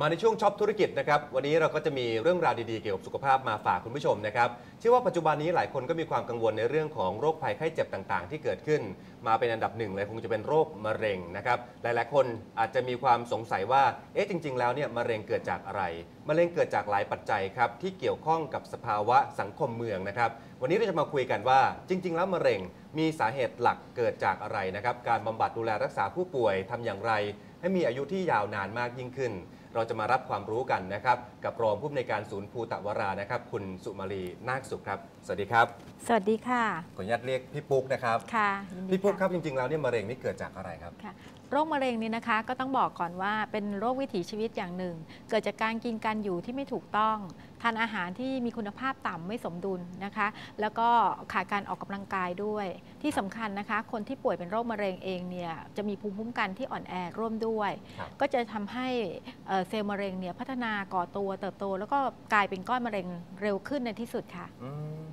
มาในช่วงช็อปธุรกิจนะครับ วันนี้เราก็จะมีเรื่องราวดีๆ เกี่ยวกับสุขภาพมาฝากคุณผู้ชมนะครับเชื่อว่าปัจจุบันนี้หลายคนก็มีความกังวลในเรื่องของโรคภัยไข้เจ็บต่างๆ ที่เกิดขึ้น มาเป็นอันดับหนึ่งเลยคงจะเป็นโรคมะเร็งนะครับ หลายๆ คนอาจจะมีความสงสัยว่า เอ๊ะจริง ๆ แล้วเนี่ยมะเร็งเกิดจากอะไร มะเร็งเกิดจากหลายปัจจัยครับที่เกี่ยวข้องกับสภาวะสังคมเมืองนะครับ วันนี้เราจะมาคุยกันว่า จริง ๆ แล้วมะเร็งมีสาเหตุหลักเกิดจากอะไรนะครับ การบำบัดดูแลรักษาผู้ป่วยทำอย่างไร ให้มีอายุที่ยาวนานมากยิ่งขึ้น เราจะมารับความรู้กันนะครับ กับรองผู้อำนวยการศูนย์ภูตะวรานะครับ คุณสุมาลีนาคสุขครับ สวัสดีครับ สวัสดีค่ะ ขออนุญาตเรียกพี่ปุ๊กนะครับ ค่ะยินดีพี่ปุ๊กะครับจริงๆแล้วเนี่ยมะเร็งนี่เกิดจากอะไรครับ ค่ะ โรคมะเร็งนี่นะคะ ก็ต้องบอกก่อนว่าเป็นโรควิถีชีวิตอย่างหนึ่ง เกิดจากการกินการอยู่ที่ไม่ถูกต้อง ทานอาหารที่มีคุณภาพต่ำไม่สมดุลนะคะ แล้วก็ขาดการออกกำลังกายด้วย ที่สำคัญนะคะ คนที่ป่วยเป็นโรคมะเร็งเองเนี่ยจะมีภูมิคุ้มกันที่อ่อนแอร่วมด้วยครับก็จะทำให้เอ่อเซลล์มะเร็งเนี่ยพัฒนาก่อตัวเติบโต แล้วก็กลายเป็นก้อนมะเร็งเร็วขึ้นในที่สุดค่ะอืม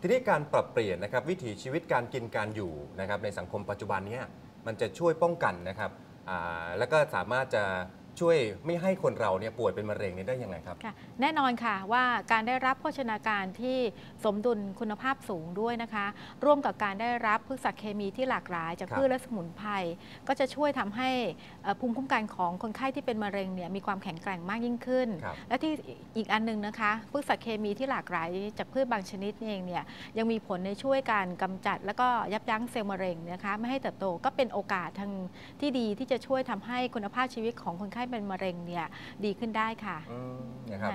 ทีนี้การปรับเปลี่ยนนะครับวิถีชีวิตการกินการอยู่นะครับในสังคมปัจจุบันเนี้มันจะช่วยป้องกันนะครับอ่าแล้วก็สามารถจะ ช่วยไม่ให้คนเราเนี่ยป่วยเป็นมะเร็งนี้ได้ยังไงครับ ค่ะแน่นอนค่ะว่าการได้รับโภชนาการที่สมดุลคุณภาพสูงด้วยนะคะ ร่วมกับการได้รับพืชสัตว์เคมีที่หลากหลาย จากครับ พืชและสมุนไพรก็จะช่วยทำให้เอ่อภูมิคุ้มกันของคนไข้ที่เป็นมะเร็งเนี่ยมีความแข็งแกร่งมากยิ่งขึ้น ครับ และที่อีกอันหนึงนะคะพืชสัตว์เคมีที่หลากหลายจากพืชบางชนิดนี่เองเนี่ยยังมีผลในช่วยการกำจัด แล้วก็ยับยั้งเซลล์มะเร็งนะคะไม่ให้เติบโตก็เป็นโอกาสทางที่ดีที่จะช่วยทำให้คุณภาพชีวิตของคนไข้เป็นมะเร็งเนี่ยดีขึ้นได้ค่ะอืมนะครับ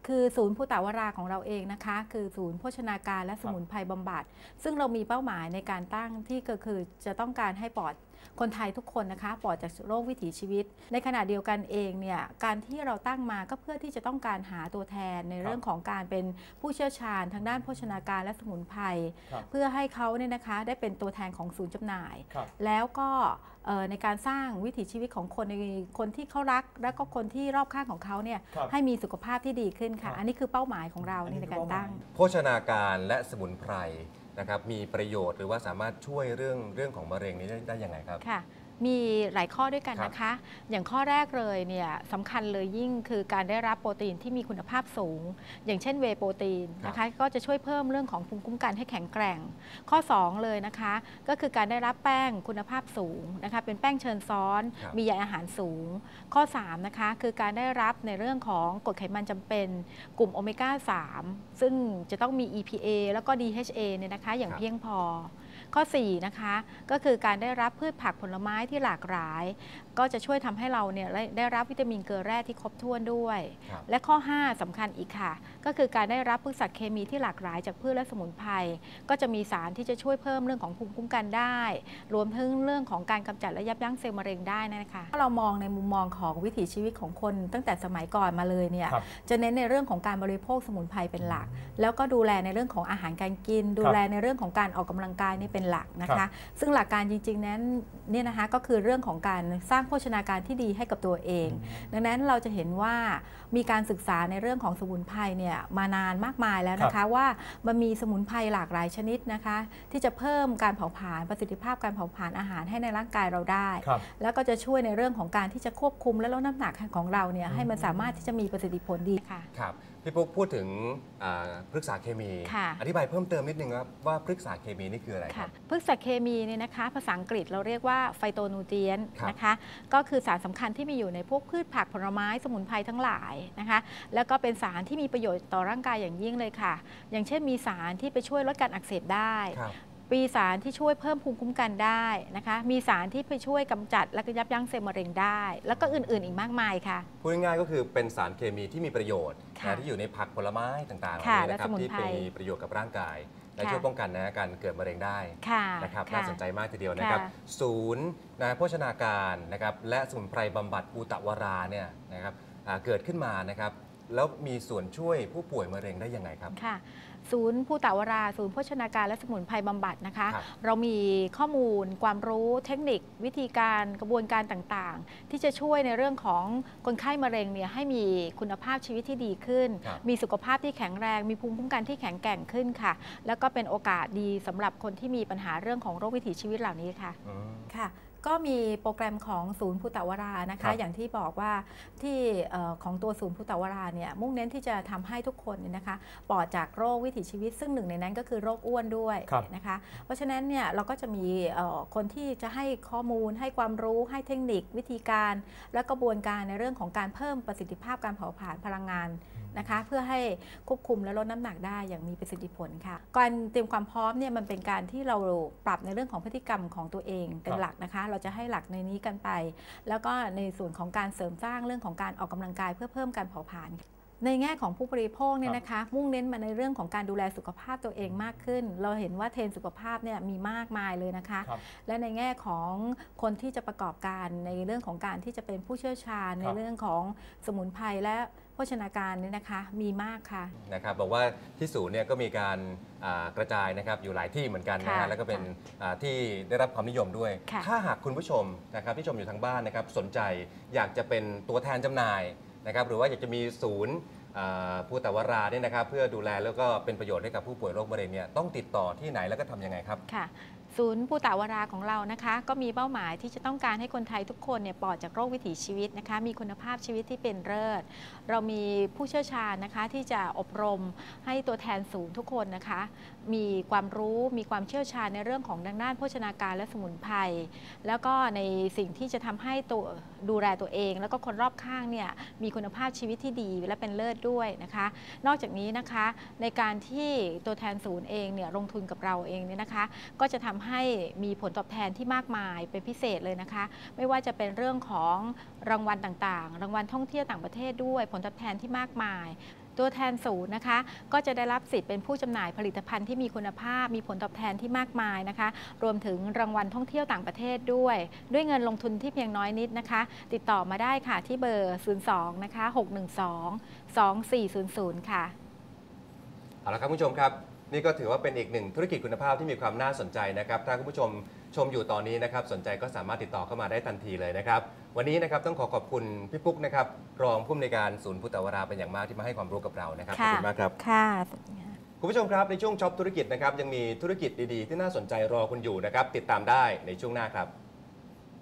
ค่ะคือศูนย์ผู้ตาวราของเราเองนะคะ คือศูนย์โภชนาการและสมุนไพรบำบัด ซึ่งเรามีเป้าหมายในการตั้งที่ก็คือจะต้องการให้ปลอดคนไทยทุกคนนะคะปลอดจากโรควิถีชีวิต ในขณะเดียวกันเองเนี่ยการที่เราตั้งมาก็เพื่อที่จะต้องการหาตัวแทนในเรื่องของการเป็นผู้เชี่ยวชาญ ทางด้านโภชนาการและสมุนไพรครับเพื่อให้เขาเนี่ยนะคะได้เป็นตัวแทนของศูนย์จำหน่ายครับแล้วก็เอ่อในการสร้างวิถีชีวิตของคนในคนที่เขารัก และก็คนที่รอบข้างของเขาเนี่ยครับให้มีสุขภาพที่ดีขึ้นค่ะครับอันนี้คือเป้าหมายของเราอันนี้ในคือการเป้าหมายตั้ง โภชนาการและสมุนไพรนะครับมีประโยชน์หรือว่าสามารถช่วยเรื่องเรื่องของมะเร็งนี้ได้ได้ยังไงครับค่ะ มีหลายข้อด้วยกันครับนะคะ อย่างข้อแรกเลยเนี่ยสำคัญเลยยิ่งคือการได้รับโปรตีนที่มีคุณภาพสูง อย่างเช่นเวย์โปรตีนนะคะก็จะช่วยเพิ่มเรื่องของภูมิคุ้มกันให้แข็งแกร่ง ข้อ 2 เลยนะคะ ก็คือการได้รับแป้งคุณภาพสูงนะคะเป็นแป้งเชิญซ้อนครับมีใยอาหารสูง ข้อ3นะคะคือการได้รับในเรื่องของกรดไขมันจำเป็น กลุ่มโอเมก้า3ซึ่งจะต้องมี EPA แล้วก็ DHA เนี่ยนะคะอย่างครับเพียงพอ ข้อ4นะคะก็คือการได้รับพืชผักผลไม้ที่หลากหลายก็จะช่วยทำให้เราเนี่ยได้ได้รับวิตามินเกลือแร่ที่ครบถ้วนด้วยครับและข้อ 5สำคัญอีกค่ะ ก็คือการได้รับพืชสัตว์เคมีที่หลากหลายจากพืชและสมุนไพรก็จะมีสารที่จะช่วยเพิ่มเรื่องของภูมิคุ้มกันได้ รวมถึงเรื่องของการกำจัดและยับยั้งเซลล์มะเร็งได้นะคะถ้าเรามองในมุมมองของวิถีชีวิตของคน ตั้งแต่สมัยก่อนมาเลยเนี่ยครับจะเน้นในเรื่องของการบริโภคสมุนไพรเป็นหลัก แล้วก็ดูแลในเรื่องของอาหารการกิน ดูแลในเรื่องของการออกกำลังกายนี่เป็นหลักนะครัคะบซึ่งหลักการจริง ๆ นั้นเนี่ยนะคะก็คือเรื่องของการสร้างโภชนาการที่ดีให้กับตัวเอง ดังนั้นเราจะเห็นว่ามีการศึกษาในเรื่องของสมุนไพรเนี่ยมานานมากมายแล้วนะคะว่ามันมีสมุนไพรหลากหลายชนิดนะคะ ที่จะเพิ่มการเผาผลาญประสิทธิภาพการเผาผลาญอาหารให้ในร่างกายเราได้ครับแล้วก็จะช่วยในเรื่องของการที่จะควบคุมและลดน้ำหนักของเราเนี่ยอืมให้มันสามารถที่จะมีประสิทธิผลดีค่ะครับพี่ปุ๊กพูดถึงอ่าพฤกษาเคมีค่ะอธิบายเพิ่มเติมนิดนึงครับว่าพฤกษาเคมีนี่คืออะไรคค่ะรับพฤกษเคมีเนี่ยนะคะ ภาษาอังกฤษเราเรียกว่าไฟโตนูเทรียนครับนะคะก็คือสารสำคัญที่มีอยู่ในพวกพืชผักผลไม้สมุนไพรทั้งหลายนะคะ แล้วก็เป็นสารที่มีประโยชน์ต่อร่างกายอย่างยิ่งเลยค่ะ อย่างเช่นมีสารที่ไปช่วยลดการอักเสบได้ครับมีสารที่ช่วยเพิ่มภูมิคุ้มกันได้นะคะ มีสารที่ไปช่วยกำจัดและก็ยับยั้งเซลล์มะเร็งได้ แล้วก็อื่นๆ อีกมากมายค่ะ พูดง่ายๆก็คือเป็นสารเคมีที่มีประโยชน์ค่ะนะที่อยู่ในผักผลไม้ต่างๆเหล่าค่ะนี้นะครับและสมุนที่ไพรเป็นประโยชน์กับร่างกาย และค่ะช่วยป้องกันนะการเกิดมะเร็งได้ค่ะนะครับค่ะน่าสนใจมากทีเดียวนะครับค่ะศูนย์นะโภชนาการนะครับและสมุนไพรบำบัดอูตะวราเนี่ยนะครับอ่าเกิดขึ้นมานะครับแล้วมีส่วนช่วยผู้ป่วยมะเร็งได้ยังไงครับค่ะศูนย์ภูตาวรา ศูนย์โภชนาการและสมุนไพรบำบัดนะคะครับเรามีข้อมูล ความรู้เทคนิค วิธีการกระบวนการต่างๆ ที่จะช่วยในเรื่องของคนไข้มะเร็งเนี่ยให้มีคุณภาพชีวิตที่ดีขึ้นครับมีสุขภาพที่แข็งแรง มีภูมิคุ้มกันที่แข็งแกร่งขึ้นค่ะ แล้วก็เป็นโอกาสดีสำหรับคนที่มีปัญหาเรื่องของโรควิถีชีวิตเหล่านี้ค่ะอืมค่ะก็มีโปรแกรมของศูนย์พุตวรานะครัคะบอย่างที่บอกว่าที่เอ่อของตัวศูนย์พุตวราเนี่ยมุ่งเน้นที่จะทำให้ทุกคนเนี่ยนะคะปลอดจากโรควิถีชีวิต ซึ่งหนึ่งในนั้นก็คือโรคอ้วนด้วยครับนะคะ เพราะฉะนั้นเนี่ยเราก็จะมีเอ่อคนที่จะให้ข้อมูล ให้ความรู้ ให้เทคนิค วิธีการ และกระบวนการในเรื่องของการเพิ่มประสิทธิภาพการเผาผลาญพลังงานนะคะเพื่อให้ควบคุมและลดน้ำหนักได้อย่างมีประสิทธิผลค่ะ การเตรียมความพร้อมเนี่ยมันเป็นการที่เราปรับในเรื่องของพฤติกรรมของตัวเองเป็นครับหลักนะคะ เราจะให้หลักในนี้กันไป แล้วก็ในส่วนของการเสริมสร้างเรื่องของการออกกำลังกายเพื่อเพิ่มการเผาผลาญ ในแง่ของผู้บริโภคเนี่ยนะคะมุ่งเน้นมาในเรื่องของการดูแลสุขภาพตัวเองมากขึ้น เราเห็นว่าเทรนด์สุขภาพเนี่ยมีมากมายเลยนะคะครับและในแง่ของคนที่จะประกอบการในเรื่องของการที่จะเป็นผู้เชี่ยวชาญ ในครับเรื่องของสมุนไพรและโภชนาการเนี่ยนะคะมีมากค่ะนะครับบอกว่าที่ศูนย์เนี่ยก็มีการอ่ากระจายนะครับอยู่หลายที่เหมือนกันนะค่ะฮะแล้วก็เป็นอ่าที่ได้รับความนิยมด้วยค่ะถ้าหากคุณผู้ชมนะครับที่ชมอยู่ทางบ้านนะครับสนใจอยากจะเป็นตัวแทนจำหน่าย นะครับหรือว่าอยากจะมีศูนย์ผู้ตวาราเนี่ยนะครับเพื่อดูแลแล้วก็เป็นประโยชน์ให้กับผู้ป่วยโรคมะเร็งเนี่ยต้องติดต่อที่ไหนแล้วก็ทำยังไงครับ ค่ะ ศูนย์ปูตาวราของเรานะคะก็มีเป้าหมายที่จะต้องการให้คนไทยทุกคนเนี่ยปลอดจากโรควิถีชีวิตนะคะมีคุณภาพชีวิตที่เป็นเลิศ เรามีผู้เชี่ยวชาญนะคะที่จะอบรมให้ตัวแทนศูนย์ทุกคนนะคะ มีความรู้มีความเชี่ยวชาญในเรื่องของดังด้านโภชนาการและสมุนไพรแล้วก็ในสิ่งที่จะทำให้ตัวดูแลตัวเอง แล้วก็คนรอบข้างเนี่ยมีคุณภาพชีวิตที่ดีและเป็นเลิศด้วยนะคะ นอกจากนี้นะคะในการที่ตัวแทนศูนย์เองเนี่ยลงทุนกับเราเองเนี่ยนะคะ ก็จะทำให้มีผลตอบแทนที่มากมายเป็นพิเศษเลยนะคะ ไม่ว่าจะเป็นเรื่องของรางวัลต่างๆ รางวัลท่องเที่ยวต่างประเทศด้วย ผลตอบแทนที่มากมายตัวแทนศูนย์นะคะก็จะได้รับสิทธิ์เป็นผู้จำหน่ายผลิตภัณฑ์ที่มีคุณภาพ มีผลตอบแทนที่มากมายนะคะ รวมถึงรางวัลท่องเที่ยวต่างประเทศด้วย ด้วยเงินลงทุนที่เพียงน้อยนิดนะคะ ติดต่อมาได้ค่ะที่เบอร์ 02 นะคะ 612 2400 ค่ะ เอาละครับคุณผู้ชมครับ นี่ก็ถือว่าเป็นอีกหนึ่งธุรกิจคุณภาพที่มีความน่าสนใจนะครับ ถ้าคุณผู้ชมชมอยู่ตอนนี้นะครับ สนใจก็สามารถติดต่อเข้ามาได้ทันทีเลยนะครับ วันนี้นะครับต้องขอขอบคุณพี่ปุ๊กนะครับ รองผู้อำนวยการศูนย์พุทธวราเป็นอย่างมากที่มาให้ความรู้กับเรานะครับ ขอบคุณมากครับ ค่ะ คุณผู้ชมครับในช่วงช็อปธุรกิจนะครับยังมีธุรกิจดีๆ ที่น่าสนใจรอคุณอยู่นะครับ ติดตามได้ในช่วงหน้าครับ